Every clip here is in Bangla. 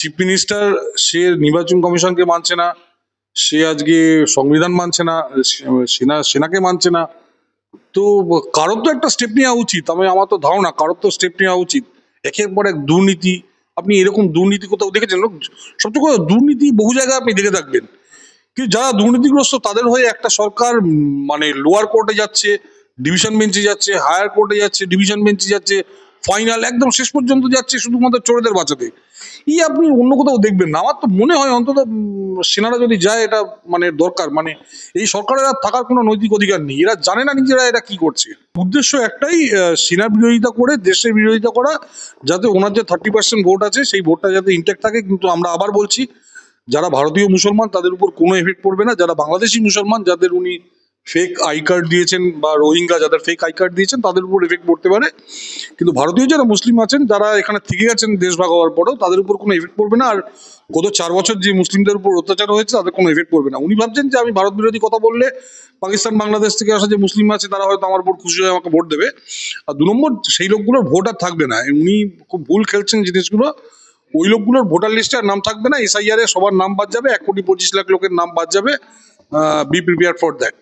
চিফ মিনিস্টার সে নির্বাচন কমিশনকে মানছে না, সে আজকে সংবিধান মানছে না, সেনা, সেনাকে মানছে না। তো কারোর তো একটা স্টেপ নেওয়া উচিত, আমি, আমার তো ধারণা, কারোর তো স্টেপ নেওয়া উচিত। একের পর এক দুর্নীতি, আপনি এরকম দুর্নীতি কোথাও দেখেছেন? লোক, সবচেয়ে কথা দুর্নীতি বহু জায়গায় আপনি দেখে থাকবেন। কিন্তু যারা দুর্নীতিগ্রস্ত, তাদের হয়ে একটা সরকার মানে লোয়ার কোর্টে যাচ্ছে ডিভিশন বেঞ্চে যাচ্ছে হায়ার কোর্টে যাচ্ছে ডিভিশন বেঞ্চে যাচ্ছে ফাইনাল একদম শেষ পর্যন্ত যাচ্ছে শুধুমাত্র চোরেদের বাঁচাতে। ই আপনি অন্য কোথাও দেখবেন না। আমার তো মনে হয় অন্তত সেনারা যদি যায়, এটা মানে দরকার। মানে এই সরকারের আর থাকার কোনো নৈতিক অধিকার নেই। এরা জানে না নিজেরা এরা কি করছে। উদ্দেশ্য একটাই সেনা বিরোধিতা করে, দেশের বিরোধিতা করা, যাতে ওনার যে থার্টি পার্সেন্ট ভোট আছে, সেই ভোটটা যাতে ইনটেক্ট থাকে। কিন্তু আমরা আবার বলছি, যারা ভারতীয় মুসলমান, তাদের উপর কোনো এফেক্ট পড়বে না। যারা বাংলাদেশি মুসলমান, যাদের উনি ফেক আই কার্ড দিয়েছেন বা রোহিঙ্গা যাদের ফেক আই কার্ড দিয়েছেন, তাদের উপর এফেক্ট পড়তে পারে। কিন্তু ভারতীয় যারা মুসলিম আছেন, যারা এখানে থেকে গেছেন, দেশ ভাগ হওয়ার পরেও, তাদের উপর কোনো এফেক্ট পড়বে না। আর গত চার বছর যে মুসলিমদের উপর অত্যাচার হয়েছে, তাদের কোনো এফেক্ট পড়বে না। উনি ভাবছেন যে আমি ভারত বিরোধী কথা বললে পাকিস্তান, বাংলাদেশ থেকে আসা যে মুসলিম আছে, তারা হয়তো আমার উপর খুশি হয়ে আমাকে ভোট দেবে। আর দু নম্বর, সেই লোকগুলোর ভোট আর থাকবে না। উনি খুব ভুল খেলছেন জিনিসগুলো। ওই লোকগুলোর ভোটার লিস্টে আর নাম থাকবে না। এসআইআর এ সবার নাম বাদ যাবে। এক কোটি পঁচিশ লাখ লোকের নাম বাদ যাবে। বি প্রিপেয়ার ফর দ্যাট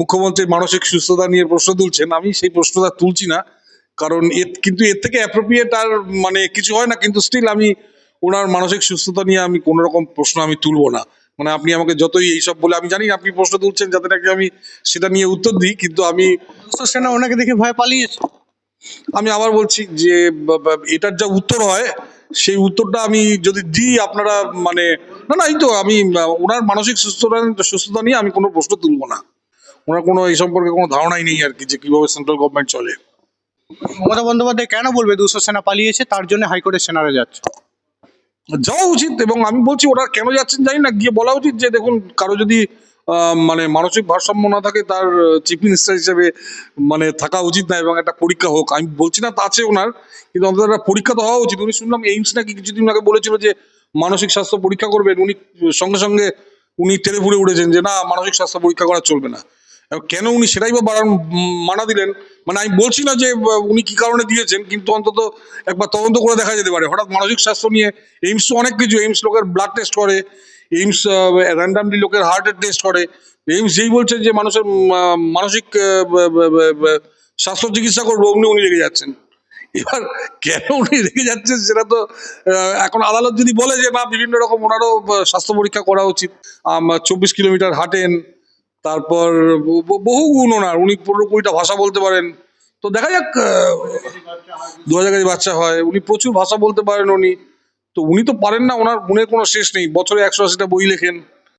মুখ্যমন্ত্রী মানসিক সুস্থতা নিয়ে প্রশ্ন তুলছেন। আমি সেই প্রশ্নটা তুলছি না, কারণ এর, কিন্তু এর থেকে অ্যাপ্রোপ্রিয়েট আর মানে কিছু হয় না, কিন্তু স্টিল আমি ওনার মানসিক সুস্থতা নিয়ে আমি কোনো রকম প্রশ্ন আমি তুলবো না। মানে আপনি আমাকে যতই এইসব বলে, আমি জানি আপনি প্রশ্ন তুলছেন, যাতে নাকি আমি সেটা নিয়ে উত্তর দিই, কিন্তু আমি সেনা ওনাকে দেখে ভয় পালিয়েছে। আমি আবার বলছি যে এটার যা উত্তর হয় সেই উত্তরটা আমি যদি দিই আপনারা মানে না না এই তো আমি ওনার মানসিক সুস্থতা সুস্থতা নিয়ে আমি কোনো প্রশ্ন তুলবো না। ওনার কোনো এই সম্পর্কে কোনো ধারণাই নেই আর কি যে কীভাবে সেন্ট্রাল গভর্নমেন্ট চলে। মমতা বন্দ্যোপাধ্যায় কেন বলবে দুশো সেনা পালিয়েছে তার জন্য হাইকোর্টের সেনারা যাচ্ছে? যাওয়া উচিত এবং আমি বলছি ওরা কেন যাচ্ছেন জানি না গিয়ে বলা উচিত যে দেখুন কারও যদি মানে মানসিক ভারসাম্য না থাকে তার চিফ মিনিস্টার হিসেবে মানে থাকা উচিত না এবং একটা পরীক্ষা হোক। আমি বলছি না তা আছে ওনার, কিন্তু অন্তত একটা পরীক্ষা তো হওয়া উচিত। উনি শুনলাম এইমস নাকি কিছুদিন আগে বলেছিল যে মানসিক স্বাস্থ্য পরীক্ষা করবেন। উনি সঙ্গে সঙ্গে উনি তেলে উঠেছেন যে না, মানসিক স্বাস্থ্য পরীক্ষা করা চলবে না। কেন উনি সেটাই বা বাড়ান মানা দিলেন? মানে আমি বলছি না যে উনি কি কারণে দিয়েছেন, কিন্তু অন্তত একবার তদন্ত করে দেখা যেতে পারে। হঠাৎ মানসিক স্বাস্থ্য নিয়ে এইমস তো অনেক কিছু, এইমস লোকের ব্লাড টেস্ট করে, এইমস র্যান্ডামলি লোকের হার্টের টেস্ট করে। এইমস যেই বলছে যে মানুষের মানসিক স্বাস্থ্য চিকিৎসা করব, অমনি উনি রেগে যাচ্ছেন। এবার কেন উনি রেগে যাচ্ছেন সেটা তো এখন আদালত যদি বলে যে বা বিভিন্ন রকম ওনারও স্বাস্থ্য পরীক্ষা করা উচিত চব্বিশ কিলোমিটার হাঁটেন তারপর বহু গুণ ওনার। উনি পনেরো কুড়িটা ভাষা বলতে পারেন। তো দেখা যাক দু হাজার বাচ্চা হয়। উনি প্রচুর ভাষা বলতে পারেন উনি। তো উনি তো পারেন না, ওনার গুণের কোনো শেষ নেই। বছরে একশো আশিটা বই লেখেন।